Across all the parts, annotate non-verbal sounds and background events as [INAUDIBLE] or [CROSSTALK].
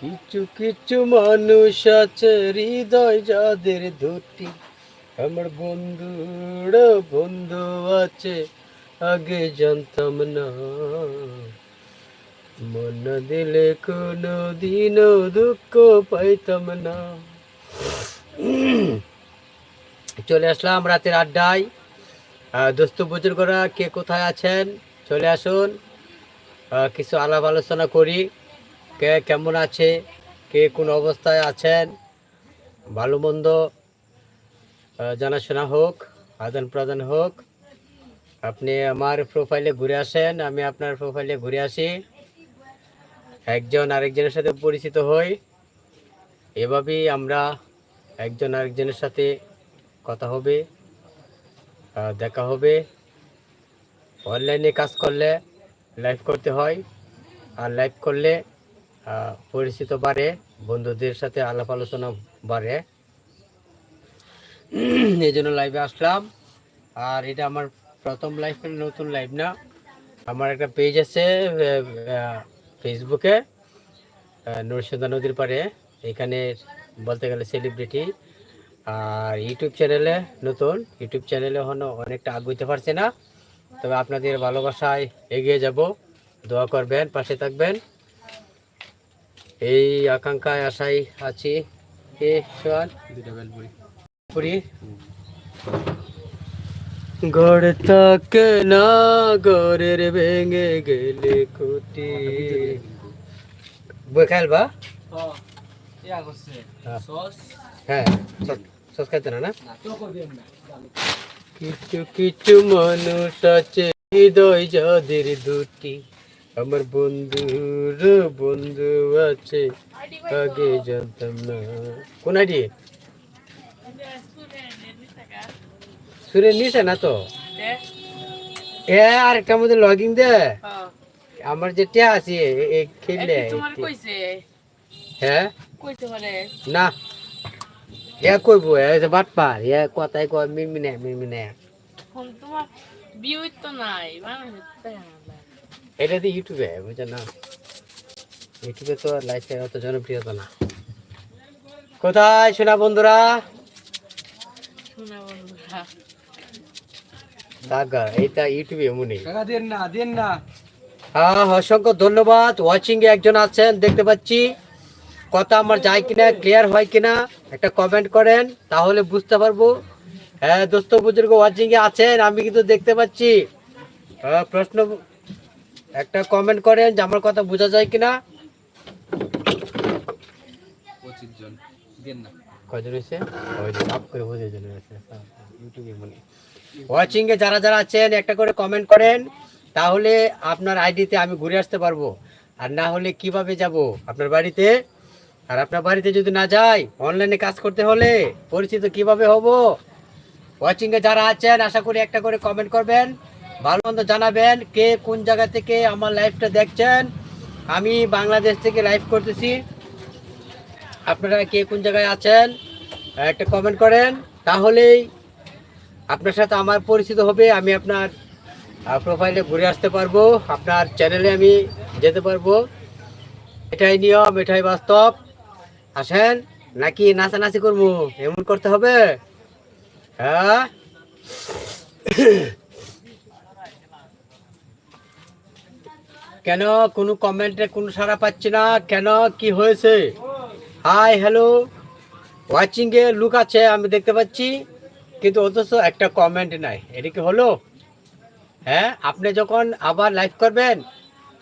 কিছু কিছু মানুষ আছে হৃদয় যাদের দুটি আমার বন্ধুর বন্ধু আছে, আগে জানতাম না। মন দিলে কোনো দিনও দুঃখ পাইতাম না। চলে আসলাম রাতের আড্ডায়। দোস্ত বুজুর্গরা কে কোথায় আছেন? চলে আসুন। কিছু আলাপ আলোচনা করি। কে কেমন আছে? কে কোন অবস্থায় আছেন? ভালো মন্দ জানাশোনা হোক, আদান প্রদান হোক। আপনি আমার প্রোফাইলে ঘুরে আসেন, আমি আপনার প্রোফাইলে ঘুরে আসি। একজন আরেকজনের সাথে পরিচিত হই। এভাবেই আমরা একজন আরেকজনের সাথে কথা হবে দেখা হবে। অনলাইনে কাজ করলে লাইভ করতে হয়, আর লাইভ করলে পরিচিত বাড়ে, বন্ধুদের সাথে আলাপ আলোচনা বাড়ে। এই জন্য লাইভে আসলাম। আর এটা আমার প্রথম লাইভ নতুন লাইভ না। আমার একটা পেজ আছে ফেসবুকে নরসিংদা নদীর পাড়ে। এখানে বলতে গেলে সেলিব্রিটি আর ইউটিউব চ্যানেলে নতুন। ইউটিউব চ্যানেলে হনো অনেকটা আগুইতে পারছে না। তবে আপনাদের ভালোবাসায় এগিয়ে যাব। দোয়া করবেন, পাশে থাকবেন। এই আকাঙ্ক্ষায় আশায় আছি। কে সোয়ান দুটা বেলপুরি পুরি। গড় থাকে না গড়ের ভেঙে গেলে খুঁটি বই খেলবা হ্যাঁ হ্যাঁ। সস? খাইতে না না। কিছু কিছু মানুষ আছে হৃদয় যাদের দুটি। আমার বন্ধুর বন্ধু আছে। আগে জানতাম না। কোন আইডি? সুরের নিছে না তো? এ আর একটা মধ্যে লগিং দে। আমার যেটা আছে এ- এ খেললে হ্যাঁ? না। এ কইব এ যে বাট পার এ কথাই কয় মিমিনে মিমিনে তোমার বিয়ে তো নাই না। এটা তো ইউটিউবে বুঝছ না? ইউটিউবে তো লাইফে অত জনপ্রিয়তা না। কোথায় শোনা বন্ধুরা? শোনা বন্ধুরা। দাগা এইটা ইউটিউবে এমনই। দেন না দেন না। হ্যাঁ অসংখ্য ধন্যবাদ। ওয়াচিং এ একজন আছেন দেখতে পাচ্ছি। কথা আমার যায় কিনা ক্লিয়ার হয় কিনা একটা কমেন্ট করেন তাহলে বুঝতে পারব। হ্যাঁ দোস্ত বুজুর্গ ওয়াচিং এ আছেন আমি কিন্তু দেখতে পাচ্ছি। হ্যাঁ, প্রশ্ন একটা কমেন্ট করেন যে আমার কথা বোঝা যায় কিনা। পঁচিশ জন। দেন না। হয়েছে? হয়েছে। ইউটিউবে মনে। ওয়াচিং এ যারা যারা আছেন একটা করে কমেন্ট করেন। তাহলে আপনার আইডিতে আমি ঘুরে আসতে পারব। আর না হলে কীভাবে যাব? আপনার বাড়িতে? আর আপনার বাড়িতে যদি না যাই অনলাইনে কাজ করতে হলে পরিচিত কীভাবে হব? ওয়াচিং এ যারা আছেন আশা করি একটা করে কমেন্ট করবেন। ভালো মন্দ জানাবেন কে কোন জায়গা থেকে আমার লাইভটা দেখছেন। আমি বাংলাদেশ থেকে লাইভ করতেছি। আপনারা কে কোন জায়গায় আছেন, একটা কমেন্ট করেন। তাহলেই আপনার সাথে আমার পরিচিত হবে, আমি আপনার প্রোফাইলে ঘুরে আসতে পারব, আপনার চ্যানেলে আমি যেতে পারব। এটাই নিয়ম, এটাই বাস্তব। আসেন, নাকি নাচানাচি করব? এমন করতে হবে? হ্যাঁ? কেন কোনো কমেন্টে কোনো সাড়া পাচ্ছি না? কেন? কি হয়েছে? হাই হ্যালো ওয়াচিংয়ে লুক আছে, আমি দেখতে পাচ্ছি। কিন্তু অথচ একটা কমেন্ট নাই। এটা কি হলো? হ্যাঁ আপনি যখন আবার লাইভ করবেন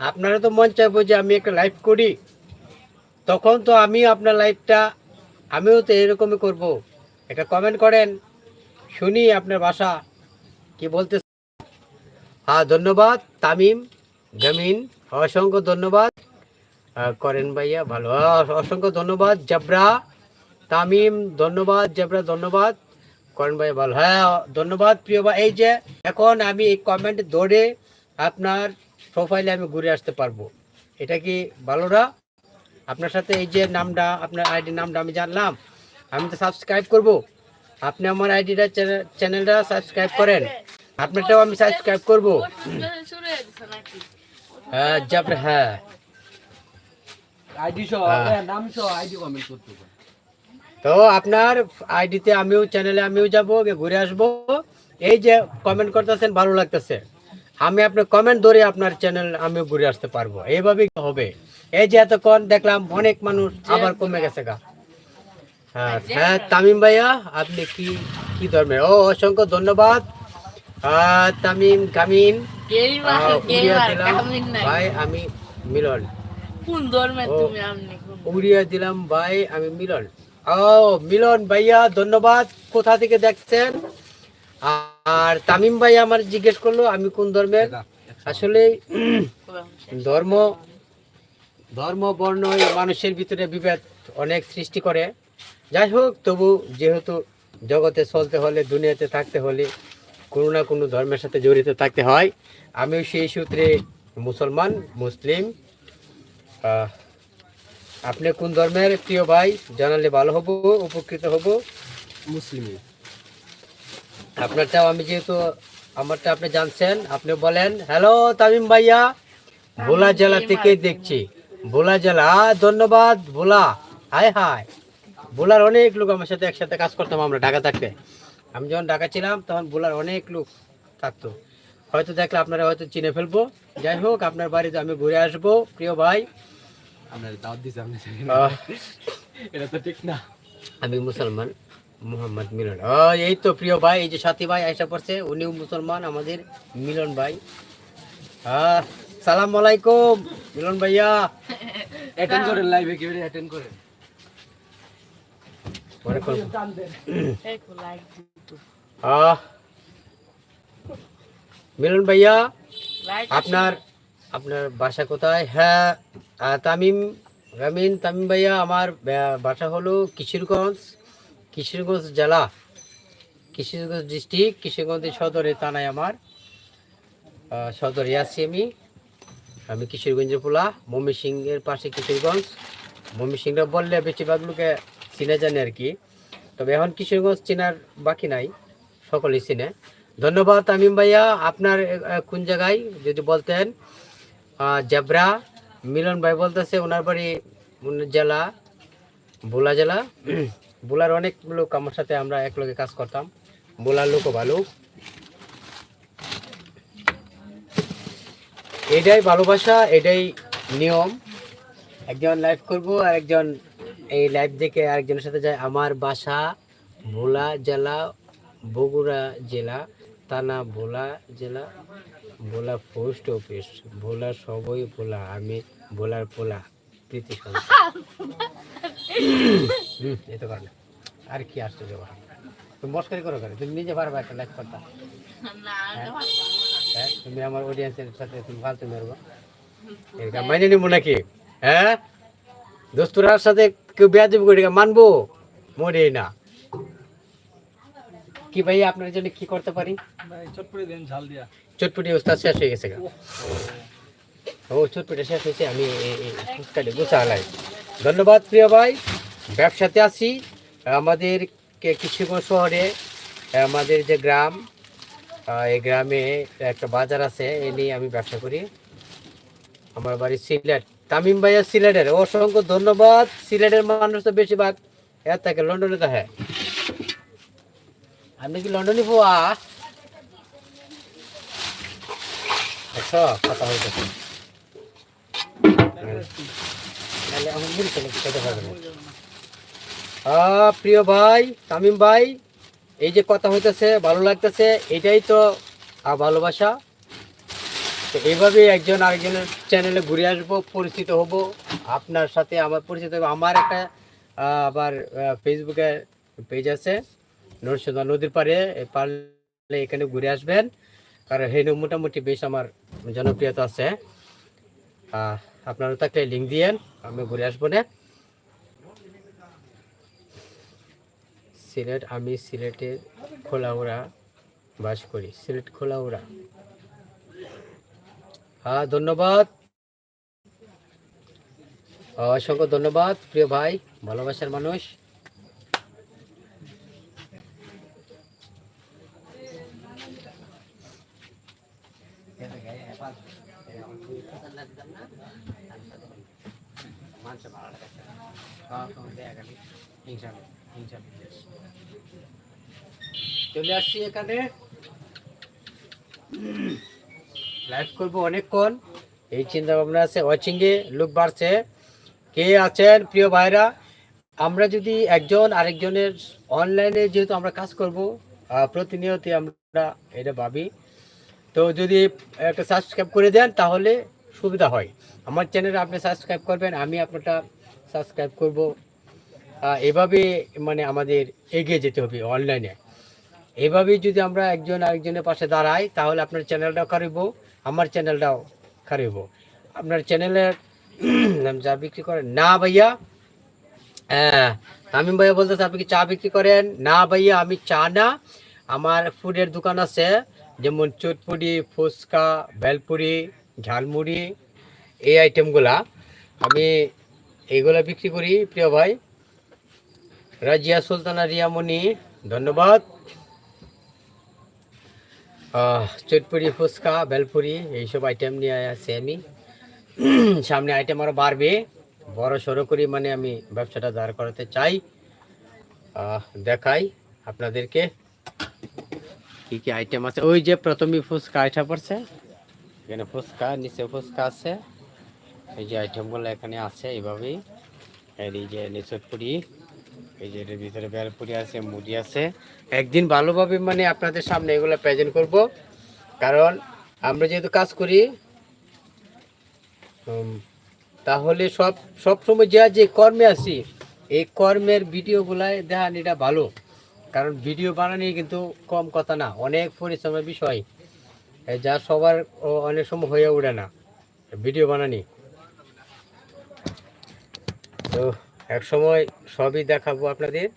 আপনারা তো মন চাইব যে আমি একটা লাইভ করি। তখন তো আমি আপনার লাইভটা আমিও তো এরকমই করব। একটা কমেন্ট করেন, শুনি আপনার ভাষা। কি বলতে হ্যাঁ ধন্যবাদ। তামিম গামিন অসংখ্য ধন্যবাদ করেন ভাইয়া, ভালো। অসংখ্য ধন্যবাদ, জাবরা, তামিম, ধন্যবাদ, জাবরা, ধন্যবাদ, করেন ভাই ভালো। হ্যাঁ ধন্যবাদ, প্রিয় ভাই। এই যে, এখন আমি এই কমেন্ট ধরে আপনার প্রোফাইলে আমি ঘুরে আসতে পারব। এটা কি ভালো না? আপনার সাথে এই যে নামটা, আপনার আইডি নামটা আমি জানলাম, আমি তো সাবস্ক্রাইব করব। আপনি আমার আইডিটা চ্যানেলটা সাবস্ক্রাইব করেন। আপনারটাও আমি সাবস্ক্রাইব করব। হয়ে হ্যাঁ হ্যাঁ। আইডি সহ হ্যাঁ। নাম সহ আইডি কমেন্ট করতে তো আপনার আইডিতে আমিও চ্যানেলে আমিও যাব ঘুরে আসব। এই যে কমেন্ট করতেছেন ভালো লাগতেছে। আমি আপনার কমেন্ট ধরে আপনার চ্যানেল আমিও ঘুরে আসতে পারব। এইভাবেই হবে। এই যে এতক্ষণ দেখলাম অনেক মানুষ আবার কমে গেছে গা। হ্যাঁ হ্যাঁ তামিম ভাইয়া আপনি কি কি ধর্মের? ও অসংখ্য ধন্যবাদ। তামিম দিলাম। ভাই আমি মিলন। কোন ধর্মের ও। তুমি আমনি কোন উড়িয়ে দিলাম ভাই আমি মিলন। ও মিলন ভাইয়া ধন্যবাদ। কোথা থেকে দেখছেন? আর তামিম ভাই আমার জিজ্ঞেস করল আমি কোন ধর্মের? আসলে ধর্ম ধর্ম বর্ণ মানুষের ভিতরে বিভেদ অনেক সৃষ্টি করে। যাই হোক তবু যেহেতু জগতে চলতে হলে দুনিয়াতে থাকতে হলে কোনো না কোনো ধর্মের সাথে জড়িত থাকতে হয়। আমিও সেই সূত্রে মুসলমান মুসলিম। আপনি কোন ধর্মের প্রিয় ভাই? জানালে ভালো হব উপকৃত হব। মুসলিম আপনারটাও আমি যেহেতু আমারটা আপনি জানছেন আপনি বলেন হ্যালো তামিম ভাইয়া ভোলা জেলা থেকে দেখছি। ভোলা জেলা ধন্যবাদ ভোলা। হাই হাই ভোলার অনেক লোক আমার সাথে একসাথে কাজ করতাম আমরা ঢাকা থাকতে। আমি যখন ঢাকা ছিলাম তখন বোলার অনেক লোক থাকতো। হয়তো দেখলে আপনারা হয়তো চিনে ফেলব। যাই হোক আপনার বাড়িতে আমি ঘুরে আসব। প্রিয় ভাই। আপনার দাওয়াত দিছে আপনি এটা তো ঠিক না। আমি মুসলমান মোহাম্মদ মিলন। ও এই তো প্রিয় ভাই এই যে সাথী ভাই আয়সা পড়ছে উনিও মুসলমান আমাদের মিলন ভাই। সালাম আলাইকুম মিলন ভাইয়া। অ্যাটেন্ড করেন লাইভে কেউ অ্যাটেন্ড করেন। মিলন ভাইয়া আপনার আপনার বাসা কোথায়? হ্যাঁ তামিম রামিন তামিম ভাইয়া আমার বাসা হলো কিশোরগঞ্জ কিশোরগঞ্জ জেলা কিশোরগঞ্জ ডিস্ট্রিক্ট কিশোরগঞ্জ সদরে থানায় আমার সদরে আছি আমি। আমি কিশোরগঞ্জের পোলা মমি সিংয়ের পাশে কিশোরগঞ্জ। মমি সিংরা বললে বেশিরভাগ লোকে চিনে জানে আর কি। তবে এখন কিশোরগঞ্জ চেনার বাকি নাই সকলেই চিনে। ধন্যবাদ তামিম ভাইয়া আপনার কোন জায়গায় যদি বলতেন জেব্রা মিলন ভাই বলতেছে ওনার বাড়ি জেলা বোলা জেলা। [CLEARS THROAT] বোলার অনেক লোক আমার সাথে আমরা একলগে কাজ করতাম বোলার লোকও ভালো। এটাই ভালোবাসা এটাই নিয়ম। একজন লাইভ করব আর একজন এই লাইভ দেখে আরেকজনের সাথে যায় আমার বাসা ভোলা জেলা বগুড়া জেলা থানা ভোলা জেলা ভোলা পোস্ট অফিস ভোলা সবই ভোলা আমি ভোলার পোলা প্রীতি এই তো পারলে আর কি আশ্চর্য কথা। তুমি মস্কারি করো করে তুমি নিজে পারবা একটা লাইভ করতা। না। হ্যাঁ? তুমি আমার অডিয়েন্সের সাথে তুমি ফালতু মেরবো। মাইনে নিবো নাকি? হ্যাঁ? দোস্তরার সাথে কেউ বিয়া দেবো এটা মানবো? মরে না। কি ভাই আপনার জন্য কি করতে পারি? চটপটি দেন ঝাল দিয়া। চটপটি ওস্তাদ শেষ হয়ে গেছে ও চটপটি শেষ হয়েছে আমি ফুচকাটি গুছা হালাই ধন্যবাদ প্রিয় ভাই। ব্যবসাতে আছি। আমাদের কিশোরগঞ্জ শহরে আমাদের যে গ্রাম এই গ্রামে একটা বাজার আছে এ নিয়ে আমি ব্যবসা করি। আমার বাড়ি সিলেট। তামিম ভাইয়া সিলেটের। অসংখ্য ধন্যবাদ। সিলেটের মানুষ তো বেশিরভাগ এর থাকে লন্ডনে তো হ্যাঁ। আপনি কি লন্ডনে পোয়া আচ্ছা প্রিয় ভাই, তামিম ভাই, এই যে কথা হইতেছে, ভালো লাগতেছে, এটাই তো ভালোবাসা। এইভাবে একজন আরেকজনের চ্যানেলে ঘুরে আসব, পরিচিত হব। আপনার সাথে আমার পরিচিত হবে। আমার একটা আবার ফেসবুকে পেজ আছে নরসিংহ নদীর পাড়ে। পারলে এখানে ঘুরে আসবেন। কারণ হেনু মোটামুটি বেশ আমার জনপ্রিয়তা আছে। আপনারা থাকলে লিঙ্ক দিয়েন, আমি ঘুরে আসব না। সিলেট, আমি সিলেটের খোলাউড়া বাস করি। সিলেট খোলাউড়া। হ্যাঁ ধন্যবাদ অসংখ্য ধন্যবাদ প্রিয় ভাই ভালোবাসার মানুষ। চলে আসছি এখানে লাইভ করব অনেকক্ষণ। এই চিন্তা ভাবনা আছে ওয়াচিংয়ে লোক বাড়ছে। কে আছেন প্রিয় ভাইরা? আমরা যদি একজন আরেকজনের অনলাইনে যেহেতু আমরা কাজ করব আহ, প্রতিনিয়তই আমরা এটা ভাবি। তো যদি একটা সাবস্ক্রাইব করে দেন তাহলে সুবিধা হয়। আমার চ্যানেলে আপনি সাবস্ক্রাইব করবেন আমি আপনারটা সাবস্ক্রাইব করব। এভাবে মানে আমাদের এগিয়ে যেতে হবে অনলাইনে এভাবেই যদি আমরা একজন আরেকজনের পাশে দাঁড়াই তাহলে আপনার চ্যানেলটা খারিব আমার চ্যানেলটাও খারিব আপনার চ্যানেলের [CLEARS THROAT] চা বিক্রি করেন, না ভাইয়া। হ্যাঁ তামিম ভাইয়া বলতেছে, আপনি কি চা বিক্রি করেন? না ভাইয়া, আমি চা না। আমার ফুডের দোকান আছে, যেমন চটপুরি ফুচকা বেলপুরি ঝালমুড়ি, এই আইটেমগুলা আমি এইগুলা বিক্রি করি, প্রিয় ভাই। রাজিয়া সুলতানা রিয়ামণি, ধন্যবাদ। চটপুরি ফুচকা বেলপুরি এইসব আইটেম নিয়ে আছি আমি। সামনে আইটেম আরও বাড়বে। বড় সড়ো করে মানে আমি ব্যবসাটা দাঁড় করাতে চাই। দেখাই আপনাদেরকে কি কি আইটেম আছে। ওই যে প্রথমে ফুচকা আইটা পড়ছে। এখানে ফুচকা, নিচে ফুচকা আছে। এই যে আইটেমগুলো এখানে আছে এইভাবেই। আর এই যে নিচতপুরি এই যে এটার ভিতরে বেলপুরি আছে, মুড়ি আছে। একদিন ভালোভাবে মানে আপনাদের সামনে এগুলো প্রেজেন্ট করব। কারণ আমরা যেহেতু কাজ করি তাহলে সব সব সময় যা যে কর্মে আছি, এই কর্মের ভিডিওগুলাই দেখান, এটা ভালো। কারণ ভিডিও বানানি কিন্তু কম কথা না, অনেক পরিশ্রমের বিষয়। যা সবার অনেক সময় হয়ে ওঠে না ভিডিও বানানি। তো এক সময় সবই দেখাবো আপনাদের।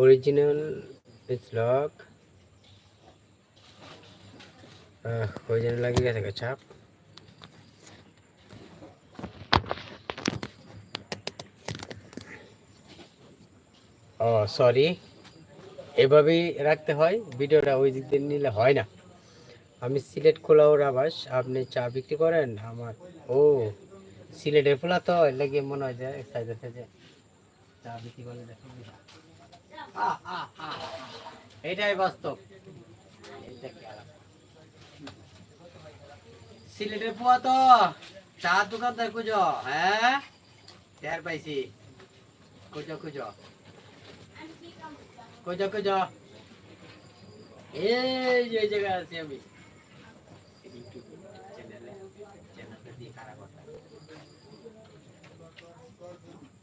অরিজিনাল ব্লগ অরিজিনাল লাগিয়ে গেছে চাপ। ও সরি এভাবেই রাখতে হয়, ভিডিওটা ওই দিক দিয়ে নিলে হয় না। আমি সিলেট খোলা খোলাওর আবাস আপনি চা বিক্রি করেন? আমার ও সিলেটের খোলা তো লাগে মনে হয় যে আছে চা বিক্রি করে দেখো আহ, আহ, আহ, আহ। এটাই বাস্তব। সিলেটের পোয়া তো চা দোকানদার খুঁজো হ্যাঁ? টের পাইছি। খুঁজো খুঁজো। খুঁজো খুঁজো। এই যে জায়গায় আছি আমি ইউটিউব চ্যানেলে চ্যানেলটা দিয়ে খারাপ কথা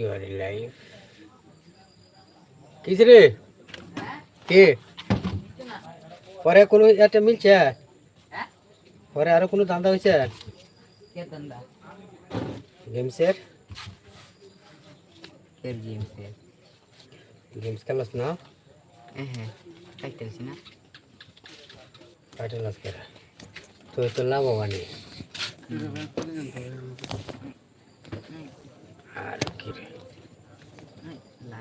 are alive. কিস রে কে? পরে কোনো একটা মিলছে? পরে আরও কোনো ধান্দা হয়েছে? কে দন্দা গেমসের কে গেমসে খেলাস না? হ্যাঁ খাইতেছি না? টাইটেল আজকে তো তো লাভবানি আর কি রে লাইভ করে দাও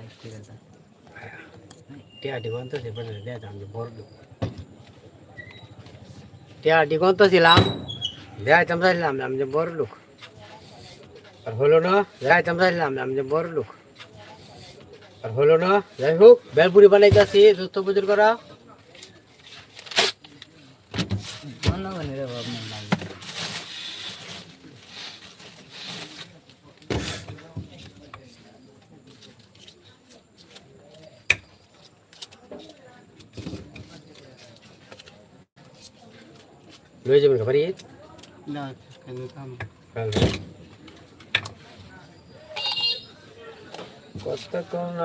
টিয়া ডিগন্ত ছিলাম। দেখাইতাম চাইলাম আমি যে বড় লোক। আর হলো না দেখাইতাম চাইলাম আমি যে বড় লোক। আর হলো না যাই হোক বেলপুরি বানাইতেছি দোস্ত বুজুর করা। জনগণের অভাব নেই লাইভ লয়ে যাবেন না কেন কাম কত কোন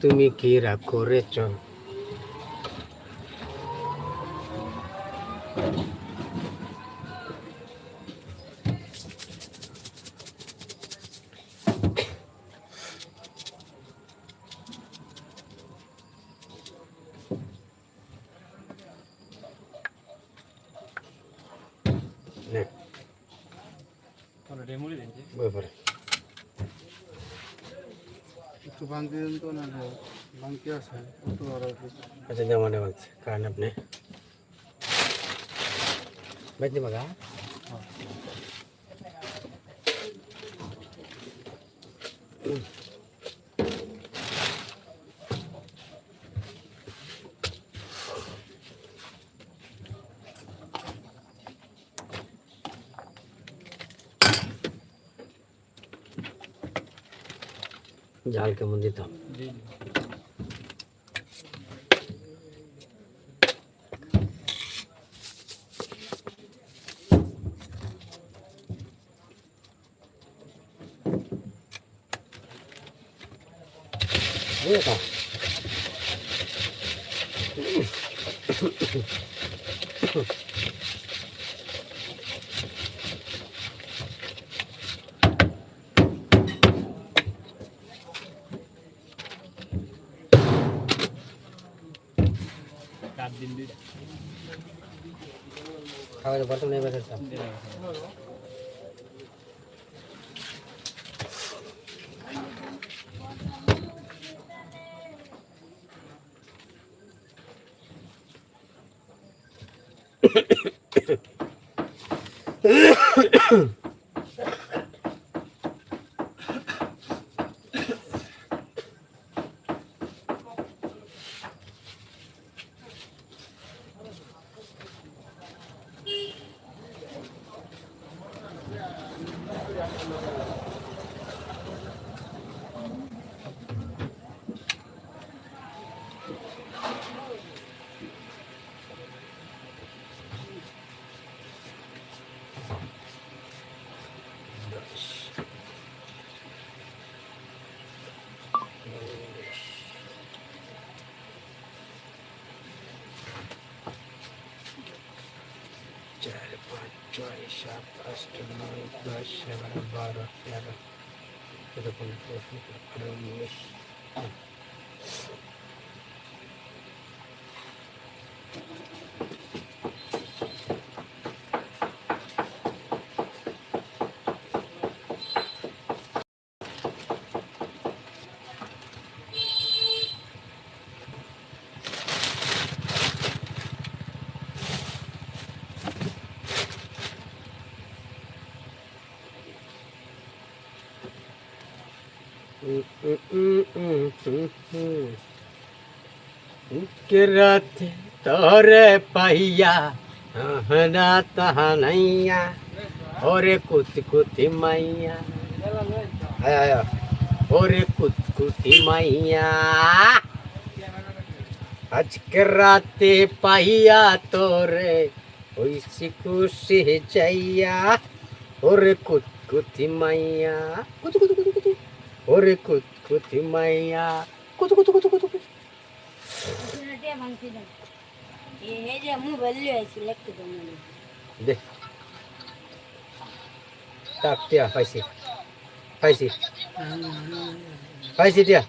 তুমি কি রাগ করেছ? দেন তো না ভাঙতে আছে একটু বড় আচ্ছা জমানে বাংছে কারণ আপনি বাইতে মাগা জাল কেমন দিতাম বুঝেছ চার বর্তমান নেই বেঁচেছিলাম চার ছয় সাত আট নয় দশ এগারো বারো তেরো উনিশ किरत तोरे पहिया हमरा तहा नैया ओरे कुत कुति मैया। आया आया। ओरे कुत कुति मैया। आज के राते पहिया तोरे ओसी खुशी जैया। ओरे कुत कुति मैया। कुत कुत कुत कुत ओरे कुत कुति मैया। कुत कुत कुत কুতু কুতু কুতু কুতু কুতু দে। তাক টিয়া পাইছি। পাইছি। পাইছি টিয়া।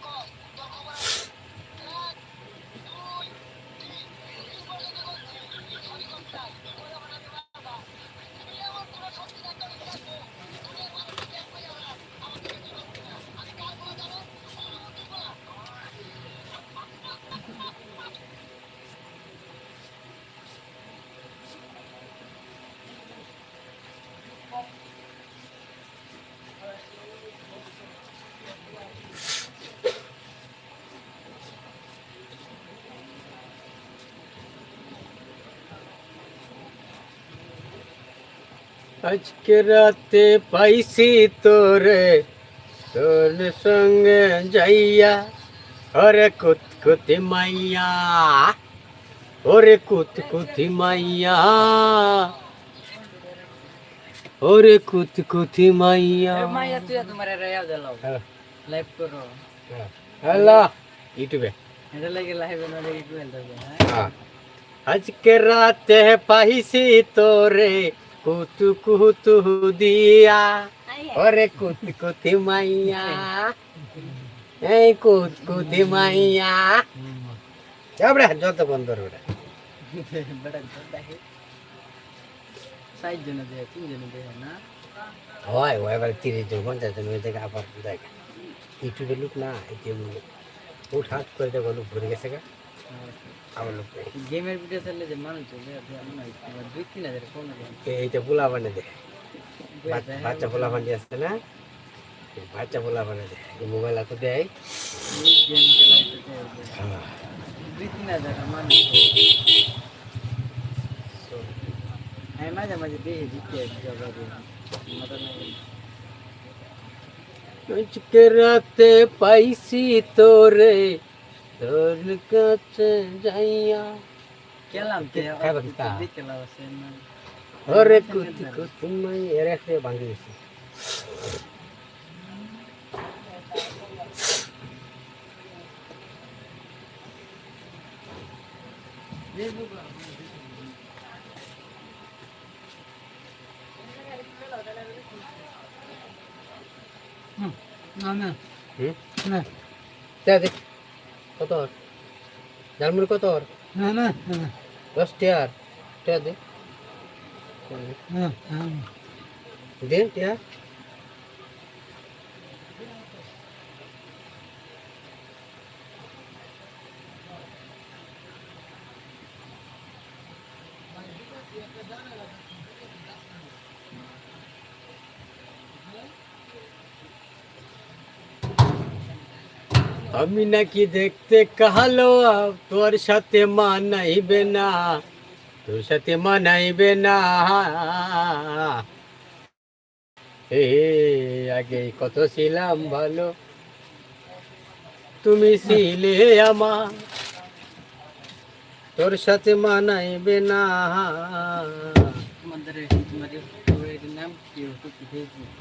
আজকে রাতে পাইছি তোরে তোর সঙ্গে যাইয়া ওরে কুতকুতি মাইয়া ওরে কুতকুতি মাইয়া ওরে কুতি কুতি মাইয়া মাইয়া তুই তোমার রেয়া দিলাও হ্যাঁ, লাইভ করো হ্যাঁ। হ্যালো ইউটিউবে এটা লাগে লাইভে না লাগে কোয়েল দেবে হ্যাঁ হ্যাঁ। আজকে রাতে পাইছি তোরে কুতু কুতু দিয়া। ওরে কুতি কুতি মাইয়া। এই কুত কুতি মাইয়া। যাবড়ে যত বন্ধ ওটা হয় ও এবার তিরিশ জন পঞ্চাশ জন হয়ে থেকে আবার দেখ। ইউটিউবে লুক না এটিএম উঠ হাত করে দেখো লোক ভরে গেছে গা। নেই। গেমের ভিডিও চাইলে যে মানুষ দুই তিন হাজার কম এই- এইটা পোলা বানে বাচ- বাচ্চা পোলা বানি আছে না? বাচ্চা পোলা বানে দেয় এই মোবাইল হাতে দেয়। দুই তিন হাজার মানুষ আমি মাঝে মাঝে দেখি দিতে আজকে রাতে পাইছি তোরে। তোর কাছে যাইয়া কেলাম তে খাইবা কি? তা? লাভ আছে না। ওরে কুতি কুতি মাই এর একটা ভাঙি দিছি। না না। হুম? না। দেখ। কত? ঝালমুড়ি কত? না না না দশ টিয়ার টিয়া দে দে টিয়া আমি নাকি দেখতে কালো তোর সাথে মানাইবে না তোর সাথে মানাইবে না। এ আগে কত ছিলাম ভালো তুমি ছিলে আমার তোর সাথে মানাইবে না। তোমাদের তোমাদের নাম কি? ইউটিউব ফেসবুক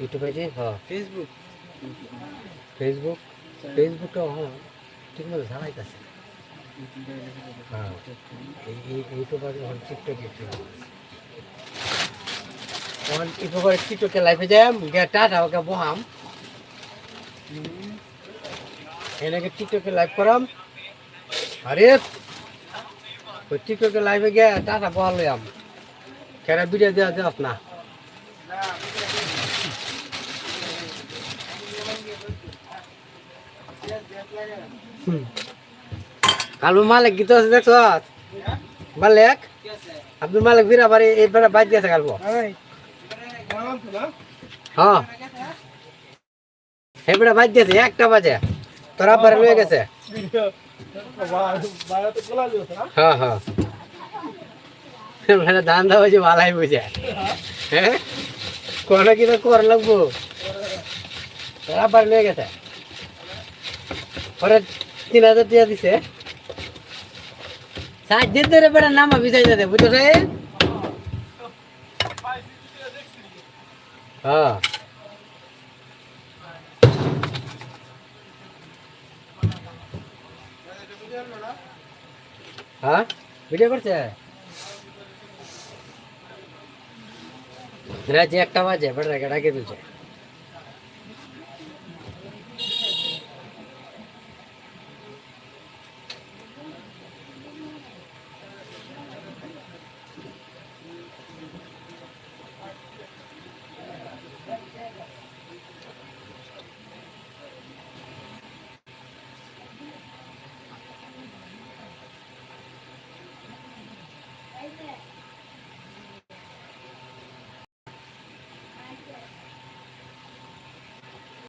ইউটিউবে হ্যাঁ ফেসবুক ফেসবুক ফেসবুকটা হ্যাঁ ঠিক মতো ঝাড়াইতেছে হ্যাঁ এখন টিকটক লাইফে যাম গে টাটা, ওকে বহাম। এনেকে টিকটকে লাইভ করাম। আরে, ওই টিকটকে লাইভে গে টাটা বহাল লইয়াম। ভিডিও দেওয়া দেওয়া না। কালু মালিক গীত আছে দেখছ? মালিক? আব্দুল মালিক বিরা বাড়ি এইবারে বাদ দিয়েছে কালু। হ্যাঁ। এইবারে বাদ দিয়েছে একটা বাজে। তোরা বারে লয়ে গেছে। হ্যাঁ হ্যাঁ। ধান দেওয়া হয়েছে ভালাই বুঝে হ্যাঁ? কোনো কি তো করা লাগবো? তোরা বারে লয়ে গেছে। পরে তিন হাজার টাকা দিছে। ষাট দিন ধরে বেড়া নামা বিছাই যাতে বুঝছ রে হ্যাঁ। হ্যাঁ? ভিডিও করছে? রাজি একটা বাজে, বেড়া ডাকে তুলছে